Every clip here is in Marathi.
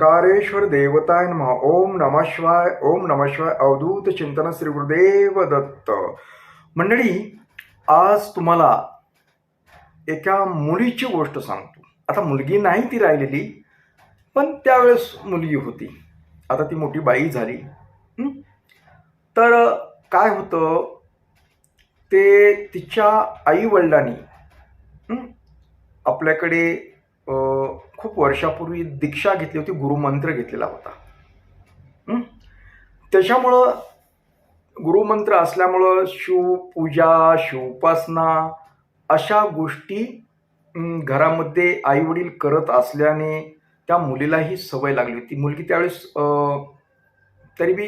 ओंकारेश्वर देवताय नम. ओम नमः शिवाय ओम नमः शिवाय अवधूत चिंतन श्री गुरुदेव दत्त. मंडळी आज तुम्हाला एका मुलीची गोष्ट सांगतो. आता मुलगी नाही ती राहिलेली पण त्यावेळेस मुलगी होती. आता ती मोठी बाई झाली. तर काय होतं ते तिच्या आईवडिलांनी आपल्याकडे खूप वर्षापूर्वी दीक्षा घेतली होती गुरुमंत्र घेतलेला होता. त्याच्यामुळं गुरुमंत्र असल्यामुळं शिवपूजा शिवोपासना अशा गोष्टी घरामध्ये आईवडील करत असल्याने त्या मुलीलाही सवय लागली होती. मुलगी त्यावेळेस तरी बी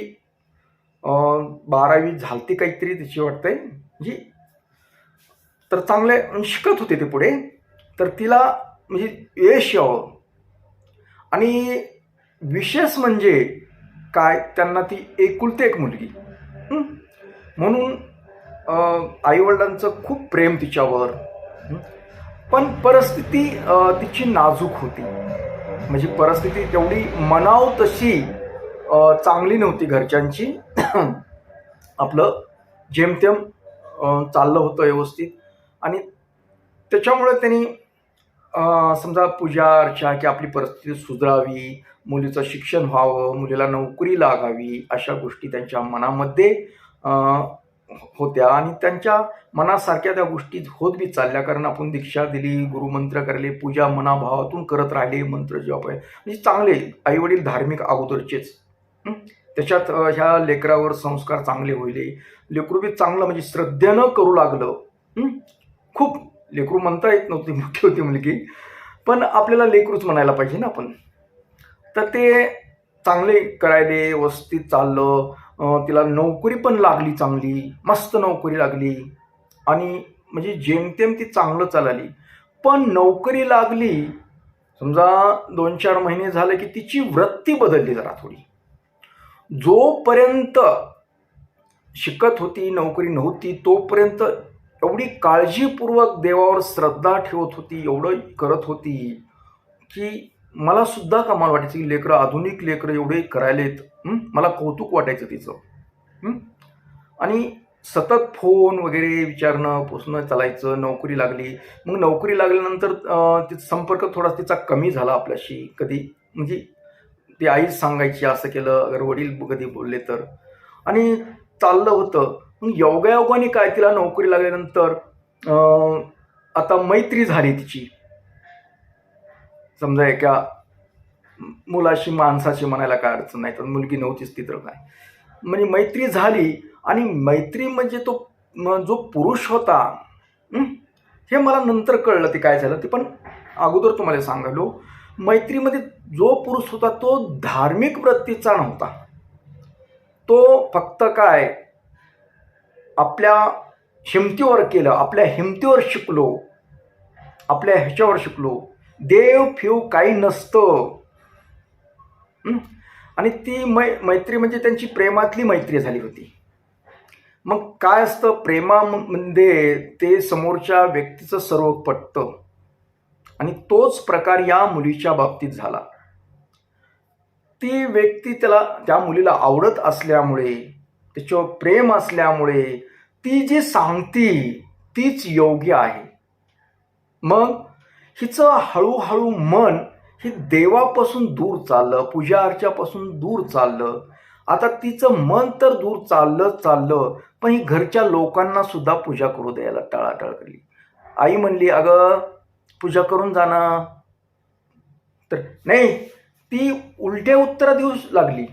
बारावी झालती काहीतरी तिची वाटतंय. जी तर चांगले शिकत होते ते पुढे. तर तिला म्हणजे यश यावं. आणि विशेष म्हणजे काय त्यांना ती एकुलते एक मुलगी. म्हणून आईवडिलांचं खूप प्रेम तिच्यावर. पण परिस्थिती तिची नाजूक होती. म्हणजे परिस्थिती तेवढी मनाव तशी चांगली नव्हती घरच्यांची. आपलं जेमतेम चाललं होतं व्यवस्थित. आणि त्याच्यामुळे त्यांनी समजा पूजा अर्चा की आपली परिस्थिती सुधारावी मुलीचं शिक्षण व्हावं मुलीला नोकरी लागावी अशा गोष्टी त्यांच्या मनामध्ये होत्या. आणि त्यांच्या मनासारख्या त्या गोष्टी होत बी चालल्या कारण आपण दीक्षा दिली गुरुमंत्र करले पूजा मनाभावातून करत राहिले मंत्र जप आहे म्हणजे चांगले आईवडील धार्मिक अगोदरचेच. त्याच्यात ह्या लेकरावर संस्कार चांगले होईल. लेकरू बी चांगलं म्हणजे श्रद्धेनं करू लागलं. खूप लेकरू म्हणता येत नव्हती मोठी होती मुलगी. पण आपल्याला लेकरूच म्हणायला पाहिजे ना आपण. तर ते चांगले करायले व्यवस्थित चाललं. तिला नोकरी पण लागली चांगली मस्त नोकरी लागली. आणि म्हणजे जेमतेम ती चांगलं चालली. पण नोकरी लागली समजा दोन चार महिने झाले की तिची वृत्ती बदलली जरा थोडी. जोपर्यंत शिकत होती नोकरी नव्हती तोपर्यंत एवढी काळजीपूर्वक देवावर श्रद्धा ठेवत होती एवढं करत होती की मला सुद्धा कमाल वाटायची की लेकरं आधुनिक लेकरं एवढे करायलेत. मला कौतुक वाटायचं तिचं. आणि सतत फोन वगैरे विचारणं पुसणं चालायचं नोकरी लागली. मग नोकरी लागल्यानंतर तिचा संपर्क थोडा तिचा कमी झाला आपल्याशी. कधी म्हणजे ती आईच सांगायची असं केलं. अगर वडील कधी बोलले तर. आणि चाललं होतं. मग योगायोगाने काय तिला नोकरी लागल्यानंतर आता मैत्री झाली तिची. समजा एका मुलाशी माणसाशी म्हणायला काय अडचण नाही तर मुलगी नव्हतीच ती तर काय. म्हणजे मैत्री झाली आणि मैत्री म्हणजे तो जो पुरुष होता हे मला नंतर कळलं ते काय झालं ते पण अगोदर तुम्हाला सांगालो. मैत्रीमध्ये जो पुरुष होता तो धार्मिक वृत्तीचा नव्हता. तो फक्त काय आपल्या हिमतीवर केलं आपल्या हिमतीवर शिकलो आपल्या ह्याच्यावर शिकलो. देव फिव काही नसतं. आणि ती मै मैत्री म्हणजे त्यांची प्रेमातली मैत्री झाली होती. मग काय असतं? प्रेमामध्ये ते समोरच्या व्यक्तीचं सर्व पटतं. आणि तोच प्रकार या मुलीच्या बाबतीत झाला. ती व्यक्ती त्याला त्या मुलीला आवडत असल्यामुळे तिच्यावर प्रेम असल्यामुळे ती जी सांगती तीच योग्य आहे. मग हिचं हळूहळू मन हे देवापासून दूर चाललं पूजा अर्चापासून दूर चाललं. आता तिचं मन तर दूर चाललं चाललं पण ही घरच्या लोकांना सुद्धा पूजा करू द्यायला टाळाटाळ केली आई म्हणली अगं पूजा करून जाणं तर नाही ती उलट्या उत्तरं देऊ लागली.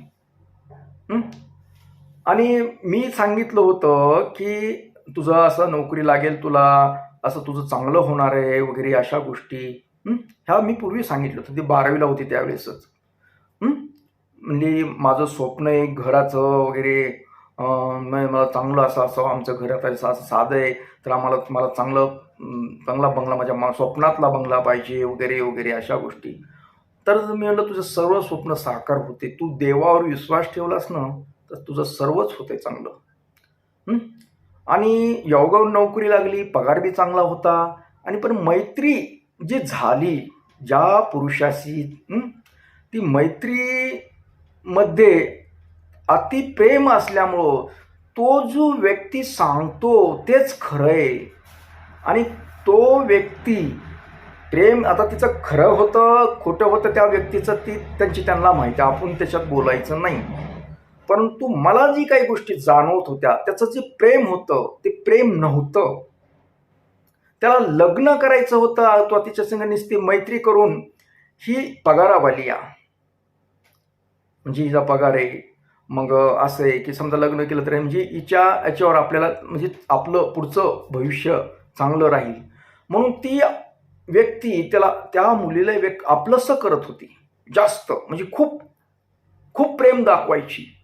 आणि मी सांगितलं होतं की तुझं असं नोकरी लागेल तुला असं तुझं चांगलं होणार आहे वगैरे अशा गोष्टी. ह्या मी पूर्वी सांगितलं होतं ती बारावीला होती त्यावेळेसच. म्हणजे माझं स्वप्न आहे घराचं वगैरे मला चांगलं असं असं आमचं घरात असं असं साधं आहे. तर आम्हाला मला चांगलं चांगला बंगला माझ्या मा- स्वप्नातला बंगला पाहिजे वगैरे वगैरे अशा गोष्टी. तर मी म्हणलं तुझं सर्व स्वप्न साकार होते. तू देवावर विश्वास ठेवलास ना तर तुझं सर्वच होते चांगलं. आणि योगा नोकरी लागली पगार बी चांगला होता आणि पण मैत्री जी झाली ज्या पुरुषाशी ती मैत्रीमध्ये अति प्रेम असल्यामुळं तो जो व्यक्ती सांगतो तेच खरं आहे आणि तो व्यक्ती प्रेम आता तिचं खरं होतं खोटं होतं त्या व्यक्तीचं ती त्यांची त्यांना माहिती आहे. आपण त्याच्यात बोलायचं नाही. परंतु मला जी काही गोष्टी जाणवत होत्या त्याचं जे प्रेम होतं ते प्रेम नव्हतं. त्याला लग्न करायचं होतं तो तिच्या संग नुसती मैत्री करून ही पगारावाली या. म्हणजे हिचा पगार आहे. मग असं आहे की समजा लग्न केलं तर म्हणजे हिच्या याच्यावर आपल्याला म्हणजे आपलं पुढचं भविष्य चांगलं राहील. म्हणून ती व्यक्ती त्याला त्या मुलीला व्यक् आपलंसं करत होती. जास्त. म्हणजे खूप खूप प्रेम दाखवायची.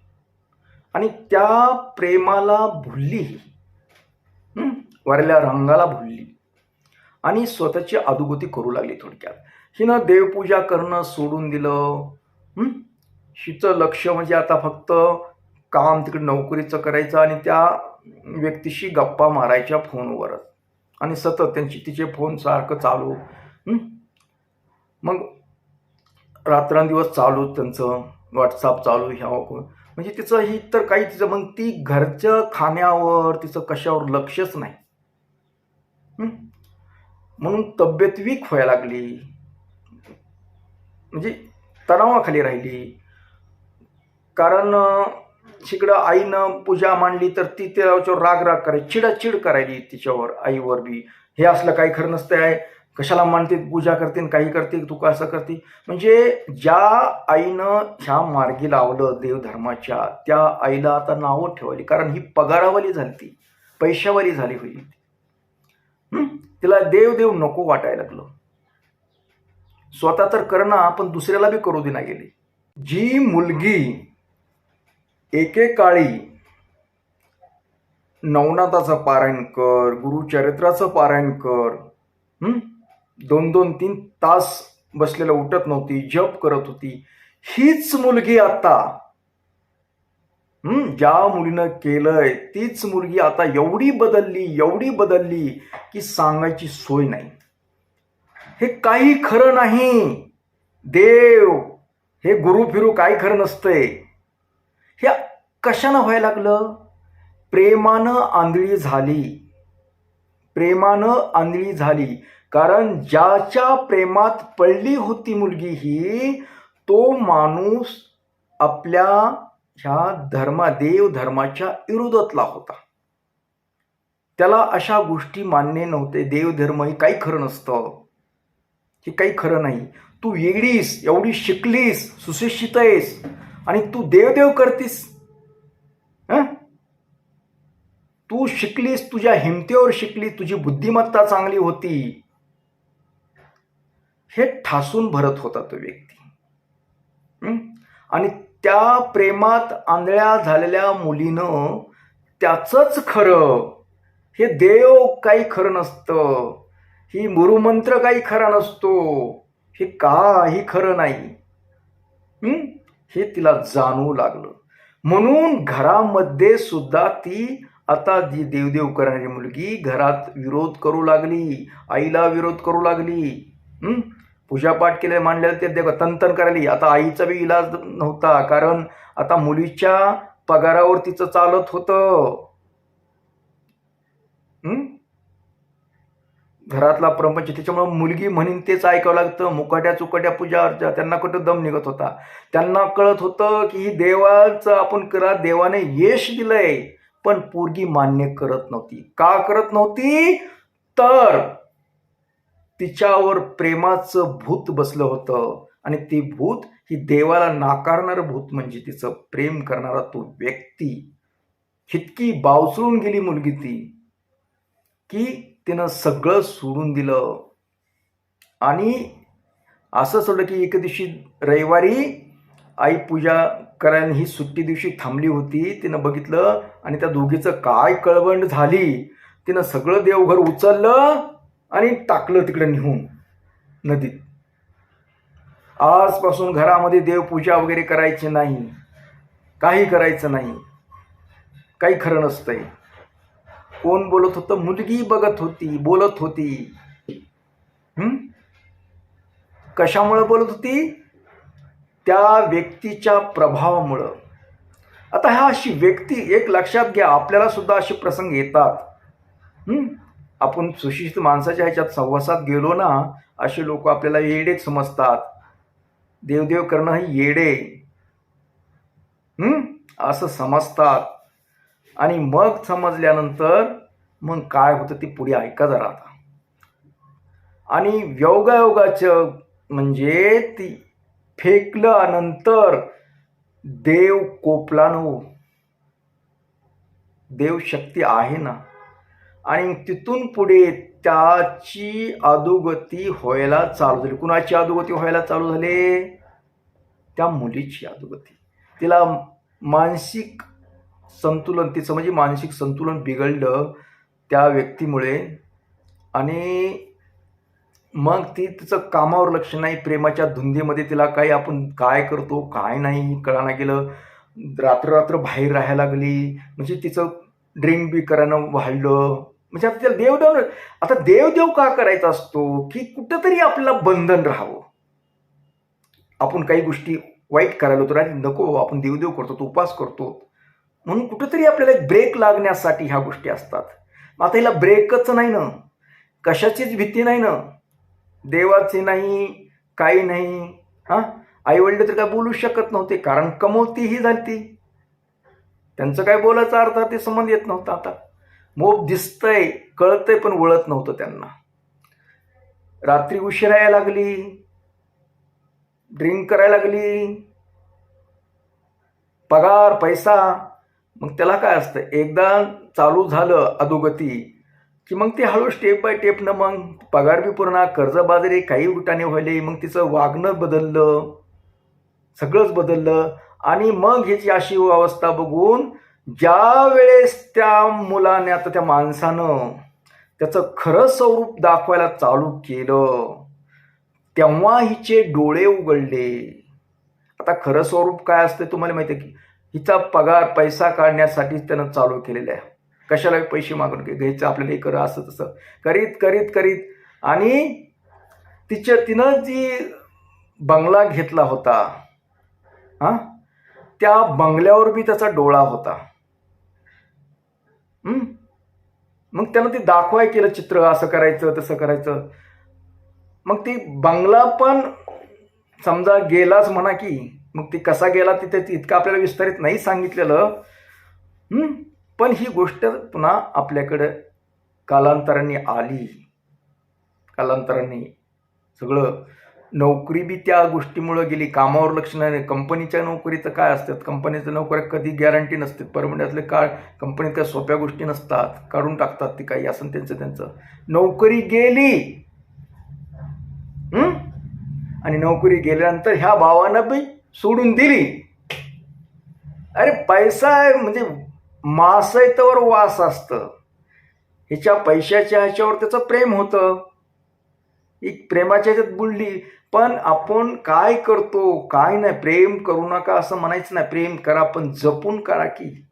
आणि त्या प्रेमाला भुलली ही. वरल्या रंगाला भुलली. आणि स्वतःची अधोगती करू लागली थोडक्यात. हिनं देवपूजा करणं सोडून दिलं. हिचं लक्ष म्हणजे आता फक्त काम तिकडे नोकरीचं करायचं आणि त्या व्यक्तीशी गप्पा मारायच्या फोनवरच. आणि सतत त्यांची तिचे फोन सारखं चालू. मग रात्रंदिवस चालू त्यांचं. व्हॉट्सअप चालू ह्या म्हणजे तिचं ही तर काही तिचं मग ती घरच्या खाण्यावर तिचं कशावर लक्षच नाही. म्हणून तब्येत वीक व्हायला लागली. म्हणजे तणावाखाली राहिली. कारण तिकडं आईनं पूजा मांडली तर ती त्याच्यावर राग राग करायची चिडाचिड करायली तिच्यावर आईवर बी. हे असलं काही खरं नसतं आहे कशाला मानते पूजा करते आणि काही करते तू का असं करते? म्हणजे ज्या आईनं ह्या मार्गी लावलं देवधर्माच्या त्या आईला आता नावं ठेवली. कारण ही पगारावाली झाली ती पैशावाली झाली होती. तिला देव देव नको वाटायला लागलं. स्वतः तर करणं पण दुसऱ्याला बी करू देना गेली. जी मुलगी एकेकाळी नवनाथाचं पारायण कर गुरुचरित्राचं पारायण कर हम्म दोन दोन तीन तास बसलेलं उठत नव्हती जप करत होती. हीच मुलगी आता ज्या मुलीनं केलंय तीच मुलगी आता एवढी बदलली एवढी बदलली की सांगायची सोय नाही. हे काही खरं नाही. देव हे गुरु फिरू काही खरं नसतंय. हे कशानं व्हायला लागलं? प्रेमानं आंधळी झाली. प्रेमानं आंधळी झाली. कारण ज्याच्या प्रेमात पडली होती मुलगी ही तो माणूस आपल्या ह्या धर्मा देव धर्माच्या विरोधातला होता. त्याला अशा गोष्टी मान्य नव्हते. देवधर्म हे काही खरं नसतं. हे काही खरं नाही. तू वेगळीस एवढी शिकलीस सुशिक्षित आहेस आणि तू देवदेव करतीस. तू शिकलीस तुझ्या हिमतीवर शिकली तुझी बुद्धिमत्ता चांगली होती. हे ठासून भरत होता तो व्यक्ती. आणि त्या प्रेमात आंधळ्या झालेल्या मुलीनं त्याचंच खरं हे देव काही खरं नसतं ही मुरुमंत्र काही खरा नसतो हे काही खरं नाही. हे तिला जाणवू लागलं. म्हणून घरामध्ये सुद्धा ती आता जी देवदेव करणारी मुलगी घरात विरोध करू लागली आईला विरोध करू लागली पूजापाठ केले मांडलेलं ते देखो तंतन करायली आता आईचा बी इलाज नव्हता कारण आता मुलीच्या पगारावर तिचं चालत होतं. घरातला प्रपंच त्याच्यामुळं मुलगी म्हणून तेच ऐकावं लागतं. मुकाट्या चुकाट्या पूजा अर्चा त्यांना कुठं दम निघत होता. त्यांना कळत होतं की ही देवाचं आपण करा देवाने यश दिलंय. पण पोरगी मान्य करत नव्हती. का करत नव्हती? तर तिच्यावर प्रेमाचं भूत बसलं होतं. आणि ती भूत ही देवाला नाकारणारं भूत म्हणजे तिचं प्रेम करणारा तो व्यक्ती. इतकी बावसळून गेली मुलगी ती. की तिनं सगळं सोडून दिलं. आणि असं सोडलं की एके दिवशी रविवारी आई पूजा करायला ही सुट्टी दिवशी थांबली होती. तिनं बघितलं आणि त्या दोघीचं काय कळवंड झाली. तिनं सगळं देवघर उचललं. आणि टाकलं तिकडं निहून नदीत. आजपासून घरामध्ये देवपूजा वगैरे करायची नाही काही करायचं नाही काही खरं नसतंय. कोण बोलत होतं? मुलगी बघत होती बोलत होती. कशामुळं बोलत होती? त्या व्यक्तीच्या प्रभावामुळं. आता ह्या अशी व्यक्ती एक लक्षात घ्या आपल्याला सुद्धा असे प्रसंग येतात. आपण सुशिक्षित माणसाच्या ह्याच्यात सहवासात गेलो ना असे लोक आपल्याला येडेच समजतात. देवदेव करणं हे येडे. असं समजतात. आणि मग समजल्यानंतर मग काय होतं ते पुढे ऐका जरा आता. आणि योगायोगाचं म्हणजे ती फेकल्यानंतर देव कोपला नो हो. देव शक्ती आहे ना. आणि तिथून पुढे त्याची अधोगती व्हायला चालू झाली. कुणाची अधोगती व्हायला चालू झाले? त्या मुलीची अधोगती. तिला मानसिक संतुलन तिचं म्हणजे मानसिक संतुलन बिघडलं त्या व्यक्तीमुळे. आणि मग ती तिचं कामावर लक्ष नाही प्रेमाच्या धुंदीमध्ये तिला काही आपण काय करतो काय नाही कळाना गेलं. रात्र रात्र बाहेर राहायला लागली. म्हणजे तिचं ड्रिंक बी करायनं वाढलं. म्हणजे आता त्याला देवदेव आता देवदेव का करायचा असतो? की कुठंतरी आपल्याला बंधन राहावं. आपण काही गोष्टी वाईट करायला होतो आणि नको आपण देवदेव करतो तो उपास करतो. म्हणून कुठंतरी आपल्याला एक ब्रेक लागण्यासाठी ह्या गोष्टी असतात. मग आता हिला ब्रेकच नाही ना. कशाचीच भीती नाही ना. देवाची नाही काही नाही. हां? आई वडील तर काय बोलू शकत नव्हते कारण कमवती ही झाली त्यांचं काय बोलायचा अर्थ ते संबंध येत नव्हता आता. मोब दिसतंय कळतंय पण वळत नव्हतं त्यांना. रात्री उशिरा यायला लागली. ड्रिंक करायला लागली. पगार पैसा. मग त्याला काय असतं? एकदा चालू झालं अधोगती की मग ते हळू स्टेप बाय स्टेपनं मग पगार बी पूर्ण कर्जबाजारी काही उठाने व्हायले मग तिचं वागणं बदललं. सगळंच बदललं. आणि मग ह्याची अशी अवस्था बघून ज्या वेळेस त्या मुलाने आता त्या माणसानं त्याचं खरं स्वरूप दाखवायला चालू केलं तेव्हा हिचे डोळे उघडले. आता खरं स्वरूप काय असते तुम्हाला माहिती आहे की हिचा पगार पैसा काढण्यासाठीच त्यानं चालू केलेला आहे. कशाला पैसे मागून घे- घ्यायचं? आपल्याला हे करा असं तसं. करीत करीत करीत. आणि तिच्या तिनं जी बंगला घेतला होता हां त्या बंगल्यावर बी त्याचा डोळा होता. मग त्यांना ते दाखवाय केलं चित्र असं करायचं तसं करायचं. मग ती बंगला पण समजा गेलाच म्हणा की मग ती कसा गेला तिथे इतकं आपल्याला विस्तारित नाही सांगितलेलं. पण ही गोष्ट पुन्हा आपल्याकडं कालांतराने आली. कालांतराने सगळं नोकरी बी त्या गोष्टीमुळं गेली. कामावर लक्ष नाही कंपनीच्या नोकरीचं काय असतात? कंपनीच्या नोकऱ्या कधी गॅरंटी नसते परमनंटले का कंपनीत काय सोप्या गोष्टी नसतात. काढून टाकतात ते काही. असं त्यांचं त्यांचं. नोकरी गेली. आणि नोकरी गेल्यानंतर ह्या भावानं बी सोडून दिली. अरे पैसा आहे म्हणजे मास आहे तर वास असतं. ह्याच्या पैशाच्या ह्याच्यावर त्याचं प्रेम होतं. एक प्रेमाच्या ह्याच्यात बुडली. पण आपण काय करतो काय नाही प्रेम करू नका असं म्हणायचं नाही. प्रेम करा पण जपून करा की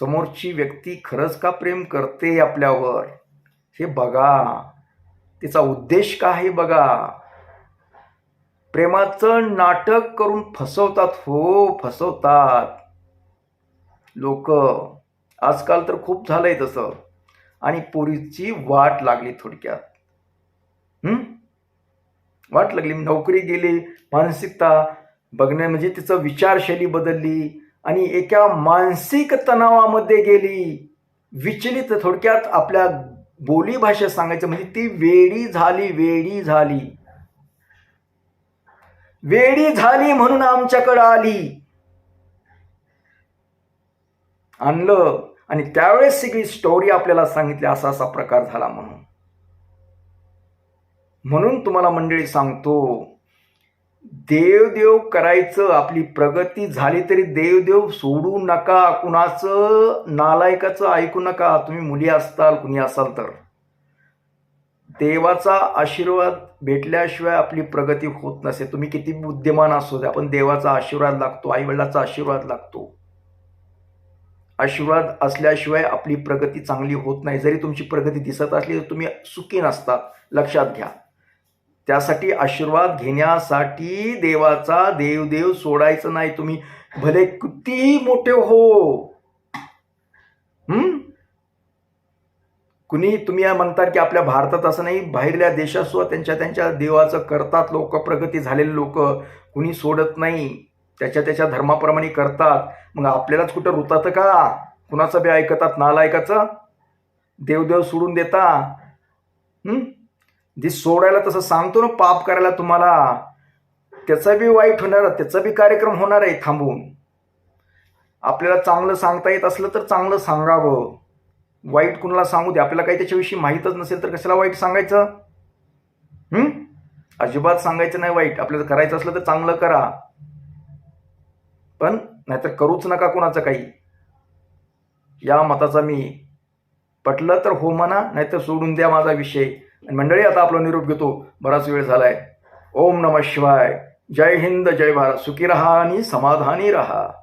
समोरची व्यक्ती खरंच का प्रेम करते आपल्यावर? हे बघा. तिचा उद्देश काय आहे बघा? प्रेमाचं नाटक करून फसवतात. हो फसवतात. लोक. आजकाल तर खूप झालंय तसं. आणि पोरीची वाट लागली थोडक्यात. वाट लागली. नोकरी गेली मानसिकता बघण्या म्हणजे तिचं विचारशैली बदलली आणि एका मानसिक तणावामध्ये गेली. विचलित थोडक्यात आपल्या बोलीभाषेत सांगायचं म्हणजे ती वेडी झाली वेडी झाली. वेडी झाली म्हणून आमच्याकडं आली. आणलं आणि त्यावेळेस सगळी स्टोरी आपल्याला सांगितली असा असा प्रकार झाला म्हणून. म्हणून तुम्हाला मंडळी सांगतो देवदेव करायचं आपली प्रगती झाली तरी देवदेव सोडू नका कुणाचं नालायकाचं ऐकू नका तुम्ही मुली असताल कुणी असाल तर. देवाचा आशीर्वाद भेटल्याशिवाय आपली प्रगती होत नसे. तुम्ही किती बुद्धिमान असू द्या पण देवाचा आशीर्वाद लागतो आईवडिलाचा आशीर्वाद लागतो. आशीर्वाद असल्याशिवाय आपली प्रगती चांगली होत नाही. जरी तुमची प्रगती दिसत असली तर तुम्ही सुखी नसतात लक्षात घ्या. त्यासाठी आशीर्वाद घेण्यासाठी देवाचा देवदेव सोडायचं नाही. तुम्ही भले कितीही मोठे हो. हम्म? कुणी तुम्ही म्हणतात की आपल्या भारतात असं नाही बाहेरल्या देशात सुद्धा त्यांच्या त्यांच्या देवाचं करतात लोक प्रगती झालेले लोक. कुणी सोडत नाही. त्याच्या त्याच्या धर्माप्रमाणे करतात. मग आपल्यालाच कुठं रुतात का? कुणाचं बी ऐकतात नालायकाचं? देवदेव सोडून देता. हम्म? जे सोडायला तसं सांगतो ना पाप करायला तुम्हाला त्याचा बी वाईट होणार त्याचा बी कार्यक्रम होणार आहे थांबून. आपल्याला चांगलं सांगता येत असलं तर चांगलं सांगावं. वाईट कुणाला सांगू दे? आपल्याला काही त्याच्याविषयी माहीतच नसेल तर कशाला वाईट सांगायचं? अजिबात सांगायचं नाही वाईट. आपल्याला करायचं असलं तर चांगलं करा. पण नाहीतर करूच नका कुणाचं काही. या मताचा मी पटलं तर हो म्हणा नाहीतर सोडून द्या माझा विषय. आणि मंडळी आता आपला निरोप घेतो. बराच वेळ झालाय. ओम नम शिवाय. जय हिंद जय भारत. सुखी रहा आणि समाधानी रहा.